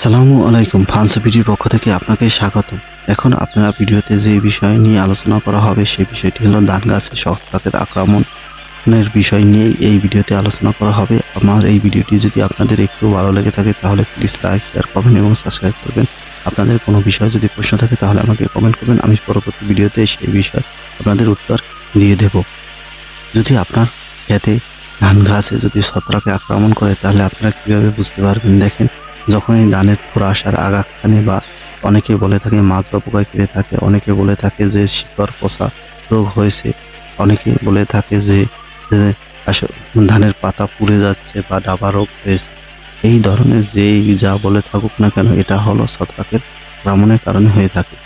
আসসালামু আলাইকুম ফান্স ভিডিওর পক্ষ থেকে আপনাকে স্বাগত এখন আপনারা ভিডিওতে যে বিষয় নিয়ে আলোচনা করা হবে, সেই বিষয়টি হলো ধান গাছে শখপাতের আক্রমণের বিষয় নিয়ে এই ভিডিওতে আলোচনা করা হবে। আমার এই ভিডিওটি যদি আপনাদের একটু ভালো লেগে থাকে, তাহলে প্লিজ লাইক শেয়ার করবেন এবং সাবস্ক্রাইব করবেন। আপনাদের কোনো বিষয়ে যদি প্রশ্ন থাকে, তাহলে আমাকে কমেন্ট করবেন। আমি পরবর্তী ভিডিওতে সেই বিষয়ে আপনাদের উত্তর দিয়ে দেব। যদি আপনার খেতে ধান গাছে যদি ছত্রাকে আক্রমণ করে, তাহলে আপনারা কীভাবে বুঝতে পারবেন? দেখেন যখন এই ধানের ফোড়া আসার আগাখানে বা অনেকে বলে থাকে মাজরা পোকায় কেটে থাকে, অনেকে বলে থাকে যে শিকড় পচা রোগ হয়েছে, অনেকে বলে থাকে যে যে ধানের পাতা পুড়ে যাচ্ছে বা ডাবা রোগ হয়েছে। এই ধরনের যেই যা বলে থাকুক না কেন, এটা হলো ছত্রাকের আক্রমণের কারণে হয়ে থাকে।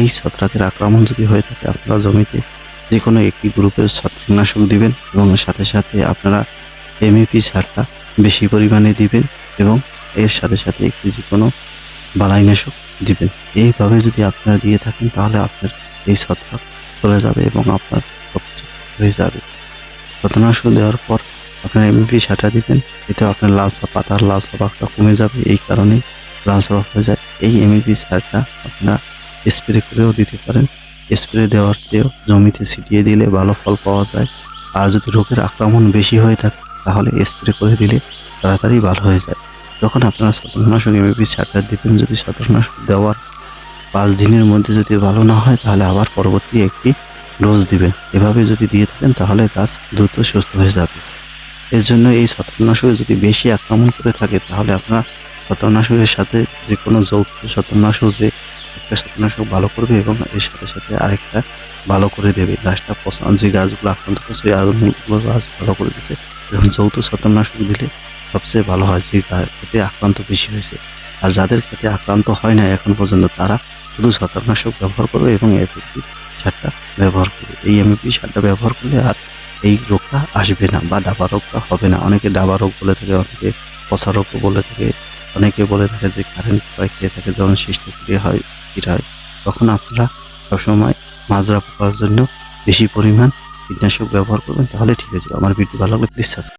এই ছত্রাকের আক্রমণ যদি হয়ে থাকে, আপনারা জমিতে যে কোনো একটি গ্রুপের ছত্রাকনাশক দিবেন এবং সাথে সাথে আপনারা এমইপি সারটা বেশি পরিমাণে দিবেন এবং এর সাথে সাথে একটি যে কোনো বালাইনাশক দিবেন। এইভাবে যদি আপনারা দিয়ে থাকেন, তাহলে আপনার এই ছত্রাক চলে যাবে এবং আপনার হয়ে যাবে। ছত্রাকনাশক দেওয়ার পর আপনার এমপি সারটা দিবেন, এতে আপনার লালসা পাতার লালসা পাকটা কমে যাবে। এই কারণে লালসা পাক হয়ে যায়। এই এমপি সারটা আপনারা স্প্রে করেও দিতে পারেন। স্প্রে দেওয়ার চেয়েও জমিতে ছিটিয়ে দিলে ভালো ফল পাওয়া যায়। আর যদি রোগের আক্রমণ বেশি হয়ে থাকে, তাহলে স্প্রে করে দিলে তাড়াতাড়ি ভালো হয়ে যায়। যখন আপনারা ছত্রাকনাশক এমপি সারটা দিবেন, যদি ছত্রাকনাশক দেওয়ার পাঁচ দিনের মধ্যে যদি ভালো না হয়, তাহলে আবার পরবর্তী একটি ডোজ দিবেন। এভাবে যদি দিয়ে থাকেন, তাহলে গাছ দ্রুত সুস্থ হয়ে যাবে। এর জন্য এই ছত্রাকনাশক যদি বেশি আক্রমণ করে থাকে, তাহলে আপনারা ছত্রাকনাশকের সাথে যে কোনো যৌথ ছত্রাকনাশক যে একটা ছত্রাকনাশক ভালো করবে এবং এর সাথে সাথে আরেকটা ভালো করে দেবে। গাছটা পছন্দ যে গাছগুলো আক্রান্ত করছে আগুনগুলো গাছ ভালো করে দিচ্ছে এবং যৌথ ছত্রাকনাশক দিলে সবচেয়ে ভালো হয় যে খেতে আক্রান্ত বেশি হয়েছে। আর যাদের খেতে আক্রান্ত হয় না এখন পর্যন্ত তারা শুধু ছত্রাকনাশক ব্যবহার করবে এবং এমপি সারটা ব্যবহার করবে। এই এমপি সারটা ব্যবহার করলে আর এই রোগটা আসবে না বা ডাবা রোগটা হবে না। অনেকে ডাবা রোগ বলে থাকে, অনেকে পচা রোগও বলে থাকে, অনেকে বলে থাকে যে কারেন্ট পোকায় খেয়ে থাকে যখন সৃষ্টি ক্রিয়া হয় এটা হয়। তখন আপনারা সবসময় মাজরা পোকার জন্য বেশি পরিমাণ কীটনাশক ব্যবহার করবেন, তাহলে ঠিক আছে। আমার ভিডিও ভালো লাগলে প্লিজ সাবস্ক্রাইব